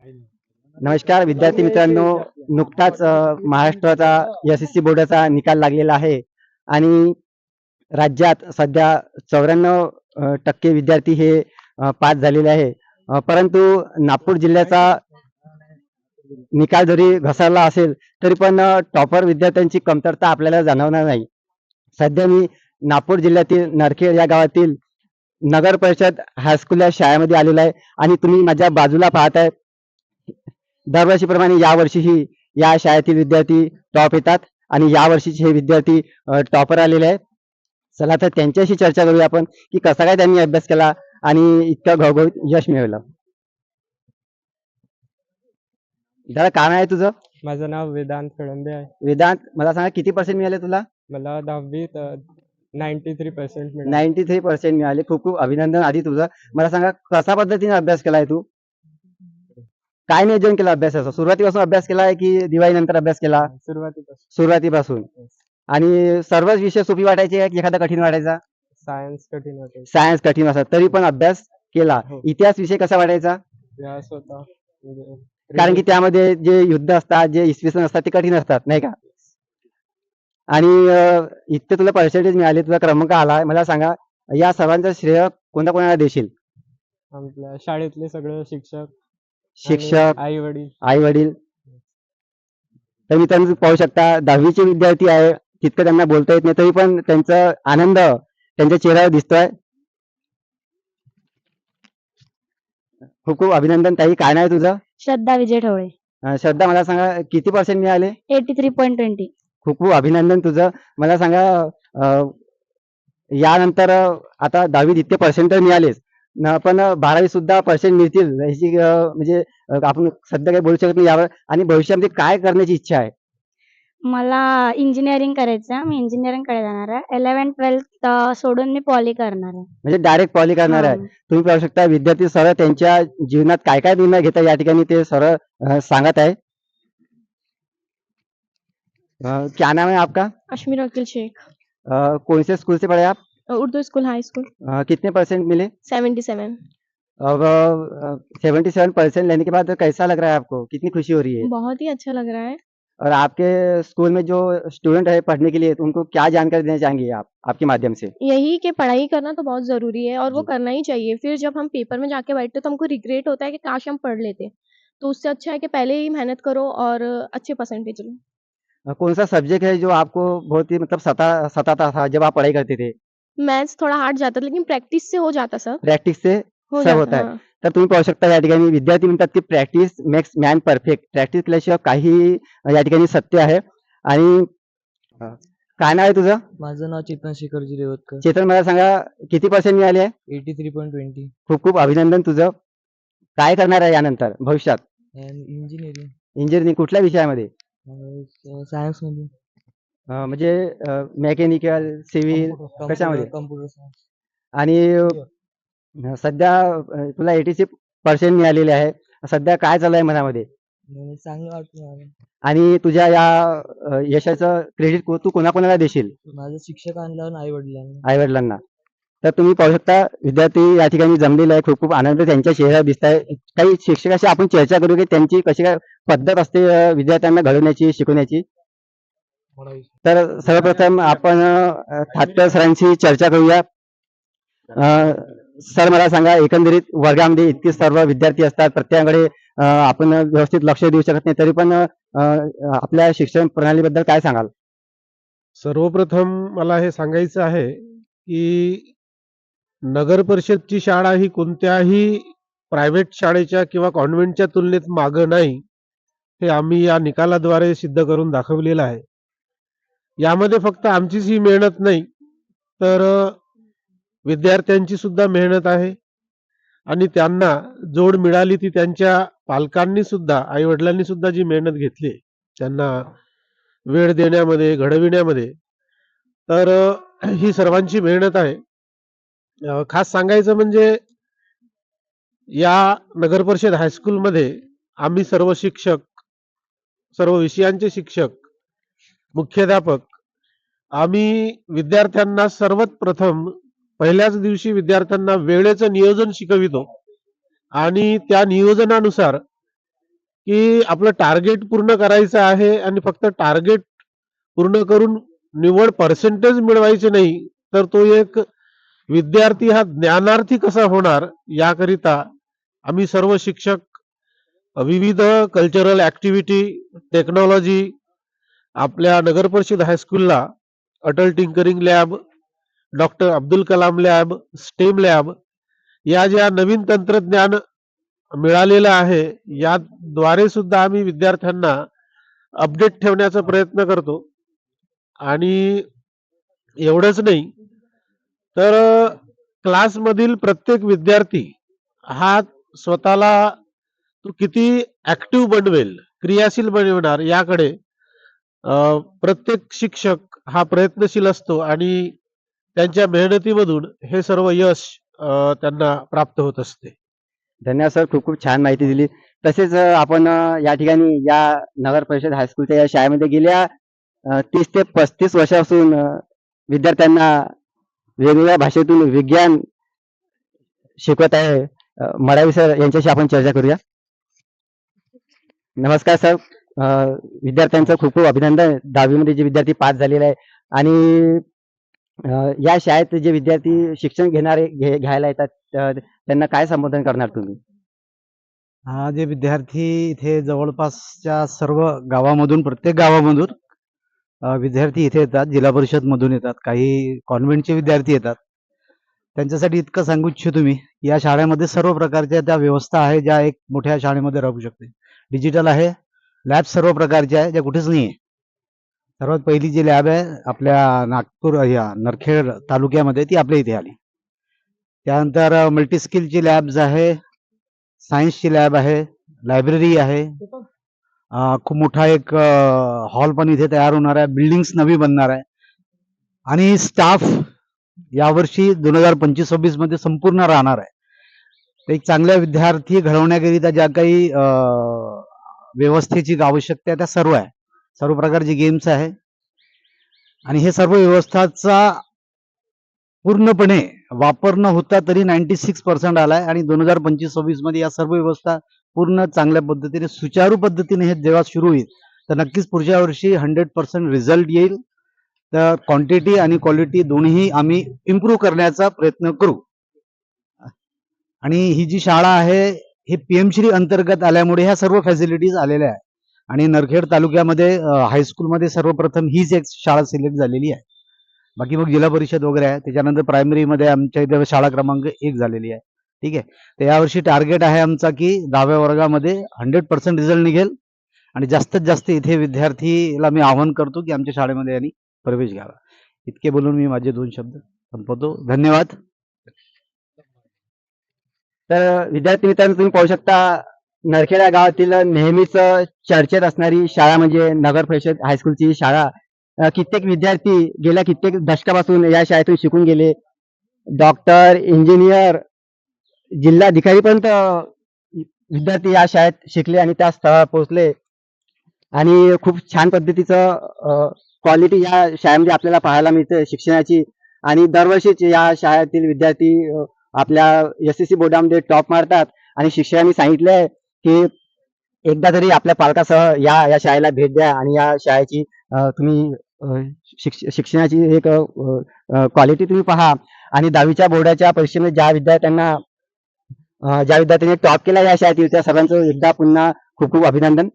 नमस्कार विद्यार्थी मित्रांनो. नुकताच महाराष्ट्राचा एस एस सी बोर्डाचा निकाल लागलेला आहे आणि राज्यात सध्या चौऱ्याण्णव टक्के विद्यार्थी हे पास झालेले आहे. परंतु नागपूर जिल्ह्याचा निकाल जरी घसरला असेल तरी पण टॉपर विद्यार्थ्यांची कमतरता आपल्याला जाणवणार नाही. सध्या मी नागपूर जिल्ह्यातील नरखेड या गावातील नगर परिषद हायस्कूल या शाळेमध्ये आलेला आहे आणि तुम्ही माझ्या बाजूला पाहताय. दरवर्षीप्रमाणे यावर्षीही या शाळेतील विद्यार्थी टॉप येतात आणि यावर्षीचे हे विद्यार्थी टॉपर आलेले आहेत. चला तर त्यांच्याशी चर्चा करूया आपण की कसा काय त्यांनी अभ्यास केला आणि इतकं घवघवीत यश मिळवलं. दादा काय आहे तुझं? माझं नाव वेदांत कळंबे आहे. वेदांत मला सांगा किती पर्सेंट मिळाले तुला? मला दहावीत ninety three percent ninety three percent मिळाले. खूप खूप अभिनंदन आधी तुझं. मला सांगा कशा पद्धतीने अभ्यास केलाय तू? काय नियोजन केलं अभ्यासाचं? सुरुवातीपासून अभ्यास केलाय की दिवाळी नंतर अभ्यास केला? सुरुवातीपासून. सुरुवातीपासून. आणि सर्वच विषय सोपी वाटायचे का? एखादा कठीण वाटायचा? सायन्स कठीण होते सायन्स कठीण असत तरी पण अभ्यास केला. हो. इतिहास विषय कसा वाटायचा? होता. म्हणजे कारण की त्यामध्ये जे युद्ध असतात जे इसवी सन असतात ते कठीण असतात नाही का? आणि अं, इतके तुला पर्सेंटेज मिळाले तुझा क्रमांक आला. मला सांगा या सर्वांचं श्रेय कोणत्या कोणाला देशील? आपल्या शाळेतले सगळे शिक्षक शिक्षक आई वडील आई वडील तर मित्रांनो पाहू शकता दहावीचे विद्यार्थी आहे. तितकं त्यांना बोलता येत नाही तरी पण त्यांचा आनंद त्यांच्या चेहऱ्यावर दिसतोय. खूप खूप अभिनंदन. ताई काय नाही तुझं? श्रद्धा विजय ठवळे अं, श्रद्धा मला सांगा किती पर्सेंट मिळाले? Eighty three point twenty. खूप खूप अभिनंदन तुझं. मला सांगा अं, यानंतर अं, आता दहावीत इतके पर्सेंट तर मिळालेच. पण बारावी सुद्धा पर्सेंट मिळतील. याची म्हणजे आपण सध्या काही बोलू शकत नाही यावर. आणि भविष्यामध्ये काय करण्याची इच्छा आहे? मला इंजिनिअरिंग करायचं आहे. मी इंजिनिअरिंगकडे जाणार आहे. इलेव्हन ट्वेल्थ सोडून मी पॉली करणार आहे. म्हणजे डायरेक्ट पॉली करणार आहे. तुम्ही पाहू शकता विद्यार्थी सरळ त्यांच्या जीवनात काय काय निर्णय घेतात या ठिकाणी ते सरळ सांगत आहे. क्या नाम है आपका? अश्मीर वकील शेख. कौन से स्कूल से पढ़े आप? Urdu school high school. कितने परसेंट मिले? Seventy seven. अब सेवेंटी सेवन परसेंट लेने के बाद कैसा लग रहा है आपको? कितनी खुशी हो रही है? बहुत ही अच्छा लग रहा है। और आपके स्कूल में जो स्टूडेंट है पढ़ने के लिए तो उनको क्या जानकारी देना चाहेंगे आप आपके माध्यम से? यही कि पढ़ाई करना तो बहुत ज़रूरी है और वो करना ही चाहिए। फिर जब हम पेपर में जाके बैठते तो हमको रिग्रेट होता है कि काश हम पढ़ लेते। तो उससे अच्छा है कि पहले ही मेहनत करो और अच्छे परसेंटेज लो। कौन सा सब्जेक्ट है जो आपको बहुत ही मतलब सता सताता था जब आप पढ़ाई करते थे? मैथ्स थोड़ा हार्ड जाता लेकिन प्रैक्टिस से हो जाता सब। प्रॅक्टिस से हो सब होता जाता. हाँ। तर तुम्ही पाहू शकता या ठिकाणी विद्यार्थी म्हणतात की practice makes man perfect practice केल्याशिवाय काही या ठिकाणी सत्य आहे. आणि अ, काय नाव आहे तुझं? माझं नाव चेतन शेखरजी रेवतकर चेतन मला सांगा किती पर्सेंट मिळाले आहे? एटी थ्री पॉईंट ट्वेंटी खूप खूप अभिनंदन तुझं. काय करणार आहे यानंतर भविष्यात? इंजिनिअरिंग इंजिनिअरिंग कुठल्या विषयामध्ये? सायन्समध्ये अ, म्हणजे मेकॅनिकल सिव्हिल कशामध्ये? कम्प्युटर आणि अ, सध्या अ, तुला एटी सिक्स पर्सेंट मिळालेले आहे. सध्या काय चालू आहे मनामध्ये चांगलं वाटतं मला. आणि तुझ्या या अ, यशाचं क्रेडिट तू कोणाकोणाला देशील? माझं शिक्षक आणल्यावर आई वडिलांना आई वडिलांना तर तुम्ही पाहू शकता विद्यार्थी या ठिकाणी जमलेले आहे खूप खूप आनंद त्यांच्या चेहऱ्यावर दिसत आहे काही शिक्षकाशी आपण चर्चा करू की त्यांची कशी काय पद्धत असते अ, विद्यार्थ्यांना घडवण्याची शिकवण्याची. तर सर्वप्रथम आपण थाटकर सरांशी चर्चा करूया. सर मला सांगा एकंदरीत वर्गामध्ये इतके सर्व विद्यार्थी असतात प्रत्येकाकडे आपण व्यवस्थित लक्ष देऊ शकत नाही तरी पण आपल्या शिक्षण प्रणालीबद्दल काय सांगाल? सर्वप्रथम मला हे सांगायचं आहे की नगर परिषदची शाळा ही कोणत्याही प्रायव्हेट शाळेच्या किंवा कॉन्व्हेंटच्या तुलनेत मागं नाही हे आम्ही या निकालाद्वारे सिद्ध करून दाखवलेलं आहे. यामध्ये फक्त आमचीच ही मेहनत नाही तर विद्यार्थ्यांची सुद्धा मेहनत आहे. आणि त्यांना जोड मिळाली ती त्यांच्या पालकांनी सुद्धा आई वडिलांनी सुद्धा जी मेहनत घेतली त्यांना वेळ देण्यामध्ये घडविण्यामध्ये. तर ही सर्वांची मेहनत आहे. खास सांगायचं म्हणजे या नगर परिषद हायस्कूलमध्ये आम्ही सर्व शिक्षक सर्व विषयांचे शिक्षक मुख्याध्यापक. आम्ही विद्यार्थ्यांना सर्वात प्रथम पहिल्याच दिवशी विद्यार्थ्यांना वेळेचं नियोजन शिकवितो. आणि त्या नियोजनानुसार की आपलं टार्गेट पूर्ण करायचं आहे आणि फक्त टार्गेट पूर्ण करून निवड पर्सेंटेज मिळवायचे नाही तर तो एक विद्यार्थी हा ज्ञानार्थी कसा होणार याकरिता आम्ही सर्व शिक्षक विविध कल्चरल ऍक्टिव्हिटी टेक्नॉलॉजी आपल्या नगर परिषद हायस्कूलला Atal tinkering lab doctor Abdul Kalam lab STEM lab या ज्या नवीन तंत्रज्ञान मिळालेलं आहे याद्वारे सुद्धा आम्ही विद्यार्थ्यांना अपडेट ठेवण्याचा प्रयत्न करतो. आणि एवढंच नाही तर क्लासमधील प्रत्येक विद्यार्थी हा स्वतःला तो किती ऍक्टिव्ह बनवेल क्रियाशील बनवणार याकडे प्रत्येक शिक्षक हा प्रयत्नशील असतो आणि त्यांच्या मेहनतीमधून हे सर्व यश त्यांना प्राप्त होत असते. धन्यवाद सर खूप खूप छान माहिती दिली. तसेच आपण या ठिकाणी या नगर परिषद हायस्कूलच्या या शाळेमध्ये गेल्या तीस ते पस्तीस वर्षापासून विद्यार्थ्यांना वेगवेगळ्या भाषेतून विज्ञान शिकवत आहे. अ, मडावी सर यांच्याशी आपण चर्चा करूया. नमस्कार सर. विद्यार्थ्यांचं खूप खूप अभिनंदन. दहावीमध्ये जे विद्यार्थी पास झालेले आहे आणि या शाळेत जे विद्यार्थी शिक्षण घेणारे घे- घ्यायला येतात त्यांना काय संबोधन करणार तुम्ही? हा जे विद्यार्थी इथे जवळपासच्या सर्व गावामधून प्रत्येक गावामधून विद्यार्थी इथे येतात जिल्हा परिषद मधून येतात काही कॉन्व्हेंटचे विद्यार्थी येतात. त्यांच्यासाठी इतकं सांगू इच्छितो मी या शाळेमध्ये सर्व प्रकारच्या त्या व्यवस्था आहे ज्या एक मोठ्या शाळेमध्ये राहू शकते. डिजिटल आहे लॅब सर्व प्रकारचे आहे ज्या कुठेच नाही आहे सर्वात पहिली जी लॅब आहे आपल्या नागपूर या नरखेड तालुक्यामध्ये ती आपल्या इथे आली. त्यानंतर मल्टीस्किलची लॅब्स आहे सायन्सची लॅब आहे लायब्ररी आहे. खूप मोठा एक हॉल पण इथे तयार होणार आहे बिल्डिंग्स नवी बनणार आहे. आणि स्टाफ यावर्षी दोन हजार पंचवीस सव्वीसमध्ये संपूर्ण राहणार आहे. एक चांगल्या विद्यार्थी घडवण्याकरिता ज्या काही व्यवस्थेची आवश्यकता त्या सर्व आहे. सर्व प्रकारचे गेम्स आहे. आणि हे सर्व व्यवस्थाचा पूर्णपणे वापर न होता तरी नाईन्टी सिक्स पर्सेंट आलाय. आणि दोन हजार पंचवीस सव्वीसमध्ये या सर्व व्यवस्था पूर्ण चांगल्या पद्धतीने सुचारू पद्धतीने हे जेव्हा सुरू होईल तर नक्कीच पुढच्या वर्षी हंड्रेड पर्सेंट रिझल्ट येईल. तर क्वांटिटी आणि क्वालिटी दोन्ही आम्ही इम्प्रूव्ह करण्याचा प्रयत्न करू. आणि ही जी शाळा आहे हे पीएमश्री अंतर्गत आल्यामुळे ह्या सर्व फॅसिलिटीज आलेल्या आहेत. आणि नरखेड तालुक्यामध्ये हायस्कूलमध्ये सर्वप्रथम हीच एक शाळा सिलेक्ट झालेली आहे. बाकी मग जिल्हा परिषद वगैरे आहे. त्याच्यानंतर प्रायमरीमध्ये आमच्या इथे शाळा क्रमांक एक झालेली आहे. ठीक आहे? तर यावर्षी टार्गेट आहे आमचा की दहाव्या वर्गामध्ये हंड्रेड पर्सेंट रिझल्ट निघेल. आणि जास्तीत जास्त इथे विद्यार्थीला मी आवाहन करतो की आमच्या शाळेमध्ये यांनी प्रवेश घ्यावा. इतके बोलून मी माझे दोन शब्द संपवतो. धन्यवाद. तर विद्यार्थी मित्रांनो तुम्ही पाहू शकता नरखेडा गावातील नेहमीच चर्चेत असणारी शाळा म्हणजे नगर परिषद हायस्कूलची शाळा. कित्येक विद्यार्थी गेल्या कित्येक दशकापासून या शाळेतून शिकून गेले. डॉक्टर इंजिनियर जिल्हाधिकारीपर्यंत विद्यार्थी या शाळेत शिकले आणि त्या स्थळावर पोहोचले. आणि खूप छान पद्धतीचं क्वालिटी या शाळेमध्ये आपल्याला पाहायला मिळते शिक्षणाची. आणि दरवर्षीच या शाळेतील विद्यार्थी आपल्या एस एस सी बोर्डामध्ये टॉप मारतात. आणि शिक्षकांनी सांगितलंय की एकदा तरी आपल्या पालकासह या या शाळेला भेट द्या आणि या शाळेची तुम्ही शिक्ष- शिक्षणाची एक क्वालिटी तुम्ही पहा. आणि दहावीच्या बोर्डाच्या परीक्षेमध्ये ज्या विद्यार्थ्यांना ज्या विद्यार्थ्यांनी टॉप केला या शाळेतील त्या सर्वांचं एकदा पुन्हा खूप खूप अभिनंदन.